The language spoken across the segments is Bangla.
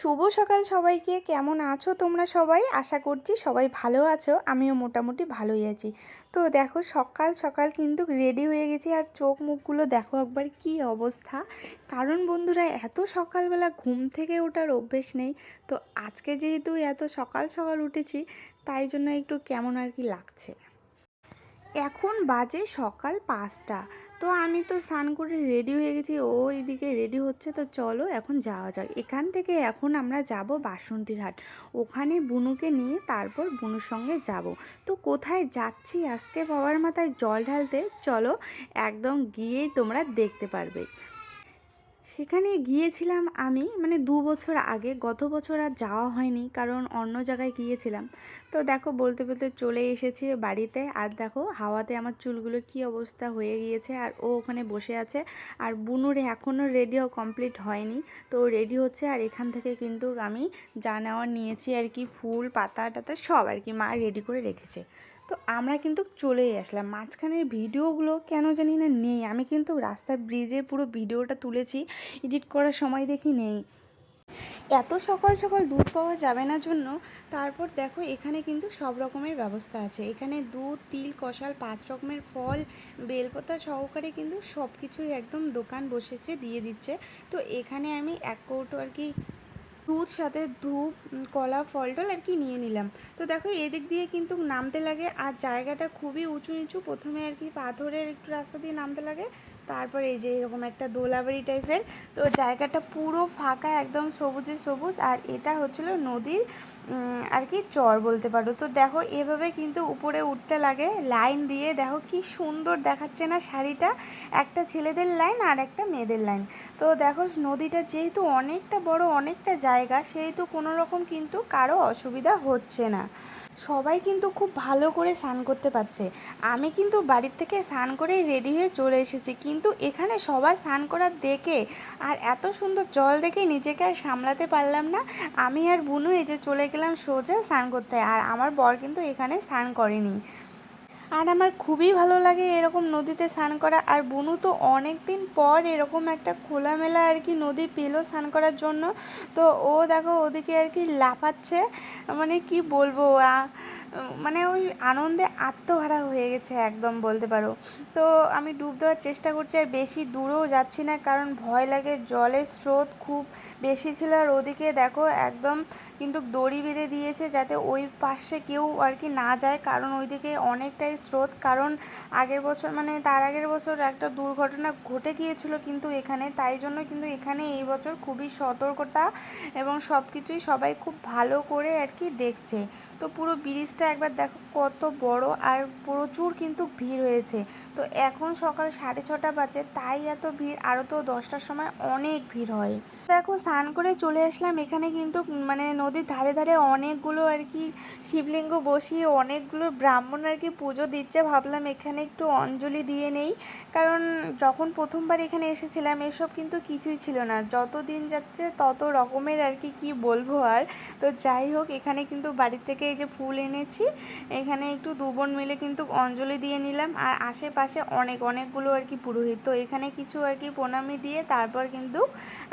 শুভ সকাল সবাইকে। কেমন আছো তোমরা সবাই? আশা করছি সবাই ভালো আছো। আমিও মোটামুটি ভালোই আছি। তো দেখো, সকাল সকাল কিন্তু রেডি হয়ে গেছি আর চোখ মুখগুলো দেখো একবার কি অবস্থা। কারণ বন্ধুরা, এত সকালবেলা ঘুম থেকে ওঠার অভ্যেস নেই। তো আজকে যেহেতু এত সকাল সকাল উঠেছি, তাই জন্য একটু কেমন আর কি লাগছে। এখন বাজে সকাল পাঁচটা। তো আমি তো স্নান করে রেডি হয়ে গেছি। ও এইদিকে রেডি হচ্ছে, তো চলো এখন যাওয়া যাক। এখান থেকে এখন আমরা যাব বাসন্তীর হাট। ওখানে বুনুকে নিয়ে তারপর বুনুর সঙ্গে যাব। তো কোথায় যাচ্ছি আজকে বাবার মাথায় জল ঢালতে? চলো একদম গিয়েই তোমরা দেখতে পারবে। সেখানে গিয়েছিলাম আমি মানে দু বছর আগে। গত বছর আর যাওয়া হয়নি, কারণ অন্য জায়গায় গিয়েছিলাম। তো দেখো, বলতে বলতে চলে এসেছি বাড়িতে। আর দেখো, হাওয়াতে আমার চুলগুলো কি অবস্থা হয়ে গিয়েছে, আর ও ওখানে বসে আছে। আর বুনুর এখনও রেডিও কমপ্লিট হয়নি, তো রেডি হচ্ছে। আর এখান থেকে কিন্তু আমি যা নেওয়ার নিয়েছি আর কি, ফুল পাতা টাতা সব আর কি মা রেডি করে রেখেছে। তো আমরা কিন্তু চলেই আসলাম। মাঝখানের ভিডিওগুলো কেন জানি না নেই। আমি কিন্তু রাস্তার ব্রিজের পুরো ভিডিওটা তুলেছি এডিট করার সময় দেখি নেই। এত সকাল সকাল দুধ পাওয়া যাবে না জন্য তারপর দেখো এখানে কিন্তু সব রকমের ব্যবস্থা আছে। এখানে দুধ, তিল কষাল পাঁচ রকমের ফল, বেলপাতা সহকারে কিন্তু সব কিছুই একদম দোকান বসেছে, দিয়ে দিচ্ছে। তো এখানে আমি এক কৌটো আর কি দুধ, সাথে ধূপ কলা ফল টল আর কি নিয়ে নিলাম। তো দেখো, এদিক দিয়ে কিন্তু নামতে লাগে আর জায়গাটা খুবই উঁচু নিচু। প্রথমে আর কি পাথরের একটু রাস্তা দিয়ে নামতে লাগে। তারপর এই যে এরকম একটা দোলাবাড়ি টাইপের, তো জায়গাটা পুরো ফাঁকা, একদম সবুজে সবুজ, আর এটা হচ্ছিল নদীর আর কি চর বলতে পারো। তো দেখো, এভাবে কিন্তু উপরে উঠতে লাগে, লাইন দিয়ে। দেখো কি সুন্দর দেখাচ্ছে না শাড়িটা? একটা ছেলেদের লাইন আর একটা মেয়েদের লাইন। তো দেখো, নদীটা যেহেতু অনেকটা বড়, অনেকটা জায়গা, সেহেতু কোনো রকম কিন্তু কারও অসুবিধা হচ্ছে না। সবাই কিন্তু খুব ভালো করে স্নান করতে পারছে। আমি কিন্তু বাড়ির থেকে স্নান করে রেডি হয়ে চলে এসেছি। কিন্তু এখানে সবাই স্নান করার দেখে আর এত সুন্দর জল দেখে নিজেকে আর সামলাতে পারলাম না। আমি আর বুনু এই যে চলে গেলাম সোজা স্নান করতে। আর আমার বর কিন্তু এখানে স্নান করেনি। আর আমার খুবই ভালো লাগে এরকম নদীতে স্নান করা। আর বনু তো অনেক দিন পর এরকম একটা খোলামেলা আর কি নদী পেল স্নান করার জন্য। তো ও দেখো ওদিকে আর কি লাফাচ্ছে। মানে কি বলব মানে ওই আনন্দে আত্মহারা হয়ে গেছে, একদম বলতে পারো। তো আমি ডুব দেওয়ার চেষ্টা করছি আর বেশি দূরেও যাচ্ছি না, কারণ ভয় লাগে, জলের স্রোত খুব বেশি ছিল। আর ওদিকে দেখো, একদম কিন্তু দড়ি বেঁধে দিয়েছে যাতে ওই পাশে কেউ আর কি না যায়, কারণ ওইদিকে অনেকটাই স্রোত। কারণ আগের বছর মানে তার আগের বছর একটা দুর্ঘটনা ঘটে গিয়েছিল কিন্তু এখানে, তাই জন্য কিন্তু এখানে এই বছর খুবই সতর্কতা এবং সব কিছুই সবাই খুব ভালো করে আর কি দেখছে। তো পুরো ব্রিজটা একবার দেখো কত বড় আর প্রচুর কিন্তু ভিড় হয়েছে। তো এখন সকাল সাড়ে ছটা বাজে, তাই এত ভিড় আরও তো দশটার সময় অনেক ভিড় হয়। দেখো স্নান করে চলে আসলাম, এখানে কিন্তু মানে নদীর ধারে ধারে অনেকগুলো আর কি শিবলিঙ্গ বসিয়ে অনেকগুলো ব্রাহ্মণ আর কি পুজো দিচ্ছে। ভাবলাম এখানে একটু অঞ্জলি দিয়ে নেই, কারণ যখন প্রথমবার এখানে এসেছিলাম, এসব কিন্তু কিছুই ছিল না। যত দিন যাচ্ছে তত রকমের আর কি কি বলব আর। তো যাই হোক, এখানে কিন্তু বাড়ি থেকে এই যে ফুল এনেছি এখানে একটু দু বোন মিলে কিন্তু অঞ্জলি দিয়ে নিলাম। আর আশেপাশে অনেক, অনেকগুলো আর কি পুরোহিত। তো এখানে কিছু আর কি প্রণামী দিয়ে তারপর কিন্তু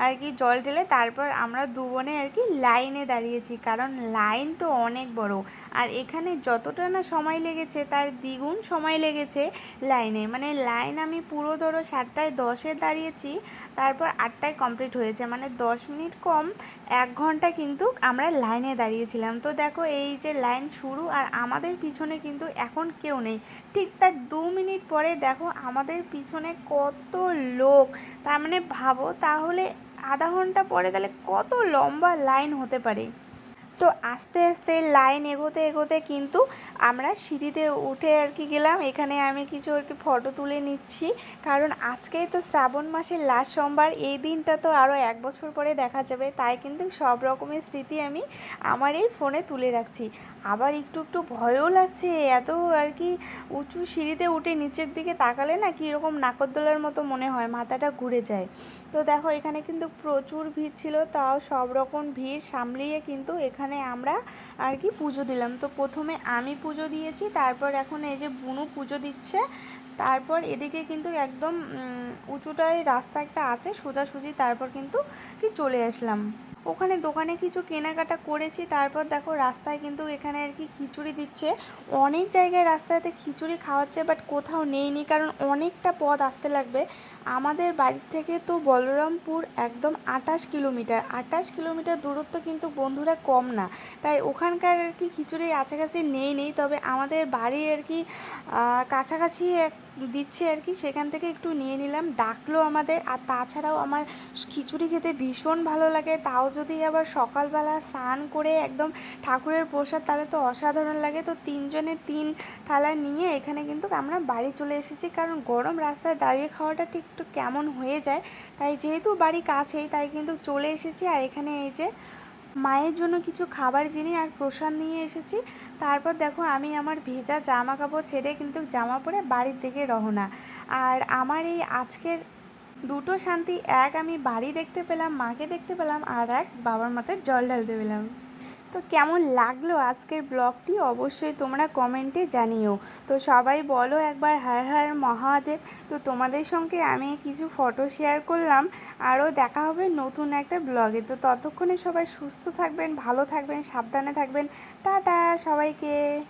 আর কি জল ঢেলে তারপর আমরা দু বোনে আর কি লাইনে দাঁড়িয়েছি। কারণ লাইন তো অনেক বড়। আর এখানে যতটা না সময় লেগেছে, তার দ্বিগুণ সময় লেগেছে লাইনে। মানে লাইন আমি পুরো ধরো সাতটায় দশে দাঁড়িয়েছি, তারপর আটটায় কমপ্লিট হয়েছে। মানে দশ মিনিট কম, এক ঘণ্টা কিন্তু আমরা লাইনে দাঁড়িয়েছিলাম। তো দেখো এই যে লাইন শুরু আর আমাদের পিছনে কিন্তু এখন কেউ নেই। ঠিক তার দু মিনিট পরে দেখো আমাদের পিছনে কত লোক। তার মানে ভাবো তাহলে আধা ঘণ্টা পরে তাহলে কত লম্বা লাইন হতে পারে। তো আস্তে আস্তে লাইন এগোতে এগোতে কিন্তু আমরা সিঁড়িতে উঠে আর কি গেলাম। এখানে আমি কিছু আর কি ফটো তুলে নিচ্ছি। কারণ আজকেই তো শ্রাবণ মাসের লাস্ট সোমবার, এই দিনটা তো আরও এক বছর পরে দেখা যাবে। তাই কিন্তু সব রকমের স্মৃতি আমি আমার এই ফোনে তুলে রাখছি। আবার একটু একটু ভয়ও লাগছে, এত আর কি উঁচু সিঁড়িতে উঠে নিচের দিকে তাকালে না কীরকম নাকরদোলার মতো মনে হয়, মাথাটা ঘুরে যায়। তো দেখো এখানে কিন্তু প্রচুর ভিড় ছিল, তাও সব রকম ভিড় সামলিয়ে কিন্তু এখানে ওখানে আমরা আর কি পুজো দিলাম। তো প্রথমে আমি পুজো দিয়েছি, তারপর এখন এই যে বুনু পুজো দিচ্ছে, তারপর এদিকে কিন্তু একদম উঁচুটায় রাস্তা একটা আছে, সোজাসুজি, তারপর কিন্তু কি চলে আসলাম। ওখানে দোকানে কিছু কেনাকাটা করেছি, তারপর দেখো রাস্তায় কিন্তু এখানে আর কি খিচুড়ি দিচ্ছে। অনেক জায়গায় রাস্তাতে খিচুড়ি খাওয়াচ্ছে বাট কোথাও নেইনি, কারণ অনেকটা পথ আসতে লাগবে। আমাদের বাড়ির থেকে তো বলরামপুর একদম আটাশ কিলোমিটার। আটাশ কিলোমিটার দূরত্ব কিন্তু বন্ধুরা কম না। তাই ওখানকার আর কি খিচুড়ি কাছাকাছি নেই নেই। তবে আমাদের বাড়ি আর কি কাছাকাছি এক দিচ্ছে আর কি, সেখান থেকে একটু নিয়ে নিলাম। ডাকলো আমাদের, আর তাছাড়াও আমার খিচুড়ি খেতে ভীষণ ভালো লাগে, তাও যদি আবার সকালবেলা স্নান করে একদম ঠাকুরের প্রসাদ তাহলে তো অসাধারণ লাগে। তো তিনজনে তিন থালা নিয়ে এখানে কিন্তু আমরা বাড়ি চলে এসেছি। কারণ গরম রাস্তায় দাঁড়িয়ে খাওয়াটা ঠিক একটু কেমন হয়ে যায়। তাই যেহেতু বাড়ি কাছেই, তাই কিন্তু চলে এসেছি। আর এখানে এই যে মায়ের জন্য কিছু খাবার জিনিস আর প্রসাদ নিয়ে এসেছি। তারপর দেখো আমি আমার ভেজা জামা কাপড় ছেড়ে কিন্তু জামা পরে বাড়ির দিকে রওনা। আর আমার এই আজকের দুটো শান্তি, এক আমি বাড়ি দেখতে পেলাম, মাকে দেখতে পেলাম, আর এক বাবার মাথায় জল ঢালতে পেলাম। তো কেমন লাগল আজকের ব্লগটি? অবশ্যই তোমরা কমেন্টে জানিও। তো সবাই বলো একবার হার হার মহাদেব। তো তোমাদের সঙ্গে আমি কিছু ফটো শেয়ার করলাম। আরও দেখা হবে নতুন একটা ব্লগে। তো ততক্ষণে সবাই সুস্থ থাকবেন, ভালো থাকবেন, সাবধানে থাকবেন। টাটা সবাইকে।